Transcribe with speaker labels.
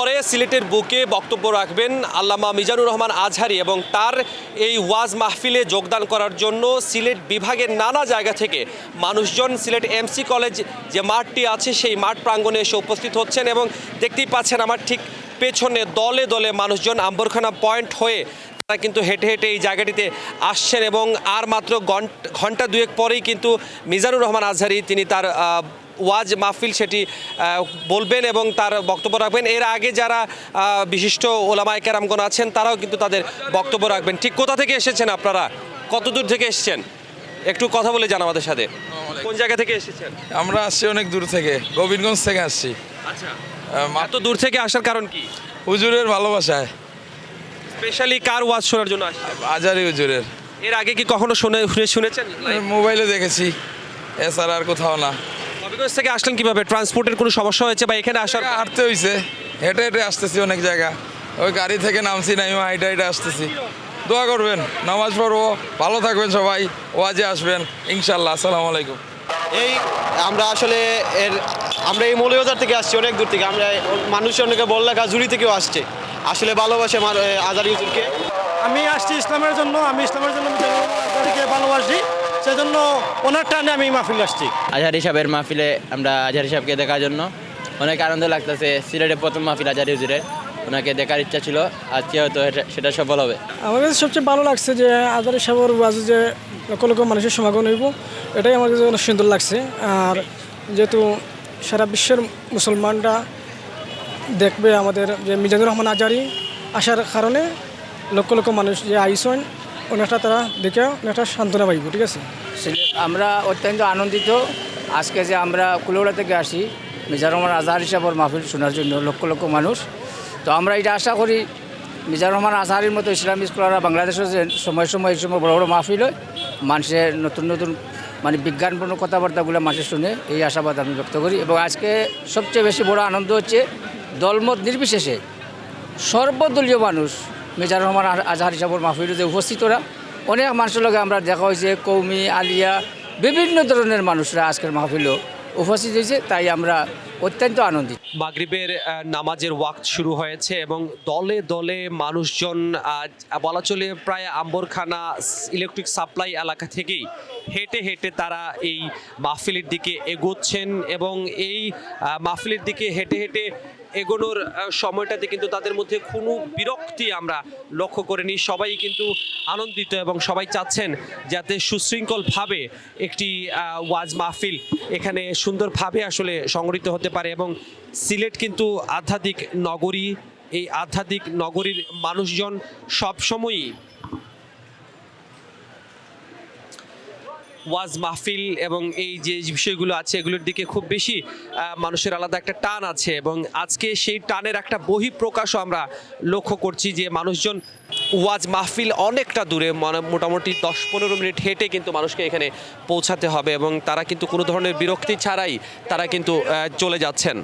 Speaker 1: পরে সিলেটের বুকে বক্তব্য রাখবেন আল্লামা মিজানুর রহমান আজহারি এবং তার এই ওয়াজ মাহফিলে যোগদান করার জন্য সিলেট বিভাগের নানা জায়গা থেকে মানুষজন সিলেট এমসি কলেজ যে মাঠটি আছে সেই মাঠ প্রাঙ্গণে এসে উপস্থিত হচ্ছেন এবং দেখতেই পাচ্ছেন আমার ঠিক পেছনে দলে দলে মানুষজন আম্বরখানা পয়েন্ট হয়ে তারা কিন্তু হেঁটে হেঁটে এই জায়গাটিতে আসছেন এবং আর মাত্র ঘন্ট- দুয়েক পরেই কিন্তু মিজানুর রহমান আজহারি তিনি তার ওয়াজ মাহফিল সেটি বলবেন এবং তার বক্তব্য রাখবেন। এর আগে যারা বিশিষ্ট ওলামায় কেরামগণ আছেন তারাও কিন্তু তাদের বক্তব্য রাখবেন। ঠিক কোথা থেকে এসেছেন আপনারা? কত দূর থেকে এসেছেন? একটু কথা বলে যান আমাদের সাথে। কোন জায়গা থেকে এসেছেন?
Speaker 2: আমরা আসছি অনেক দূর থেকে গোবিন্দগঞ্জ থেকে আসছি।
Speaker 1: আচ্ছা। এত দূর থেকে আসার কারণ কি?
Speaker 2: হুজুরের ভালোবাসায়।
Speaker 1: স্পেশালি কার ওয়াজ শোনার জন্য আসছেন
Speaker 2: আজারি হুজুরের।
Speaker 1: এর আগে কি কখনো শুনে শুনে- শুনেছেন?
Speaker 2: মোবাইলে দেখেছি। এছাড়া আর কোথাও না।
Speaker 1: হবিগঞ্জ থেকে আসলেন কীভাবে? ট্রান্সপোর্টের কোনো সমস্যা হয়েছে বা এখানে আসার
Speaker 2: হাঁটতে হয়েছে হেঁটে হেঁটে আসতেছি অনেক জায়গা। ওই গাড়ি থেকে নামছি নাই হাইটে হাইটে আসতেছি। দোয়া করবেন নামাজ পড়ব। ভালো থাকবেন সবাই। ওয়াজে আসবেন ইনশাল্লাহ আসসালামু আলাইকুম।
Speaker 3: এই আমরা আসলে এর আমরা এই মৌলবাজার থেকে আসছি অনেক দূর থেকে। আমরা মানুষ অনেকে বললেখা জুড়ি থেকেও আসছে। আসলে ভালোবাসে আমার আজারি হুজুরকে
Speaker 4: আমি আসছি ইসলামের জন্য আমি ইসলামের জন্য মিজানুরকে ভালোবাসি। সেজন্য ওনার টানে আমি মাহফিল আসছি।
Speaker 5: আজহার হিসাবের মাহফিলে আমরা আজহার হিসাবকে দেখার জন্য। অনেক আনন্দ লাগতেছে সিলেটের প্রথম মাহফিল আজহার হুজুরের ওনাকে দেখার ইচ্ছা ছিল আজকে হয়তো এটা- সেটা সফল হবে।
Speaker 4: আমার কাছে সবচেয়ে ভালো লাগছে যে আদার সাবর বাজু যে লক্ষ লক্ষ মানুষের সমাগম হইব এটাই আমার কাছে অনেক সুন্দর লাগছে। আর যেহেতু সারা বিশ্বের মুসলমানরা দেখবে আমাদের যে মিজানুর রহমান আজারি আসার কারণে লক্ষ লক্ষ মানুষ যে আইসন অনেকটা তারা দেখে অনেকটা সান্ত্বনা পাইব, ঠিক আছে?
Speaker 6: আমরা অত্যন্ত আনন্দিত। আজকে যে আমরা কুলোড়া থেকে আসি, মিজানুর রহমান আজহার হিসাবর মাহফিল শোনার জন্য লক্ষ লক্ষ মানুষ। তো আমরা এটা আশা করি মিজানুর রহমান আজহারের মতো ইসলামী স্কলাররা বাংলাদেশের যে সময় সময় এই সময় বড় বড় মাহফিল হয়, মানুষের নতুন নতুন মানে বিজ্ঞানপূর্ণ কথাবার্তাগুলো মানুষের শুনে এই আশাবাদ আমি ব্যক্ত করি। এবং আজকে সবচেয়ে বেশি বড় আনন্দ হচ্ছে দলমত নির্বিশেষে সর্বদলীয় মানুষ মেজার রহমান আজহার হিসাবর মাহফিলে যে উপস্থিতরা অনেক মানুষের লগে আমরা দেখা হয়েছে, কৌমি, আলিয়া, বিভিন্ন ধরনের মানুষরা আজকের মাহফিলও উপস্থিত হয়েছে, তাই আমরা অত্যন্ত আনন্দিত।
Speaker 1: মাগরিবের নামাজের ওয়াক্ত শুরু হয়েছে এবং দলে দলে মানুষজন বলা চলে প্রায় আম্বরখানা ইলেকট্রিক সাপ্লাই এলাকা থেকেই হেঁটে হেঁটে তারা এই মাহফিলের দিকে এগোচ্ছেন এবং এই মাহফিলের দিকে হেঁটে হেঁটে এগোনোর সময়টাতে কিন্তু তাদের মধ্যে কোনো বিরক্তি আমরা লক্ষ্য করিনি। সবাই কিন্তু আনন্দিত এবং সবাই চাচ্ছেন যাতে সুশৃঙ্খলভাবে একটি ওয়াজ মাহফিল এখানে সুন্দরভাবে আসলে সংগঠিত হতে পারে এবং সিলেট কিন্তু আধ্যাত্মিক নগরী, এই আধ্যাত্মিক নগরীর মানুষজন সবসময়ই ওয়াজ মাহফিল এবং এই যে বিষয়গুলো আছে, এগুলোর দিকে খুব বেশি মানুষের আলাদা একটা টান আছে এবং আজকে সেই টানের একটা বহিঃপ্রকাশও আমরা লক্ষ্য করছি যে মানুষজন ওয়াজ মাহফিল অনেকটা দূরে মানে মোটামুটি দশ পনেরো মিনিট হেঁটে কিন্তু মানুষকে এখানে পৌঁছাতে হবে এবং তারা কিন্তু কোনো ধরনের বিরক্তি ছাড়াই তারা কিন্তু চলে যাচ্ছেন।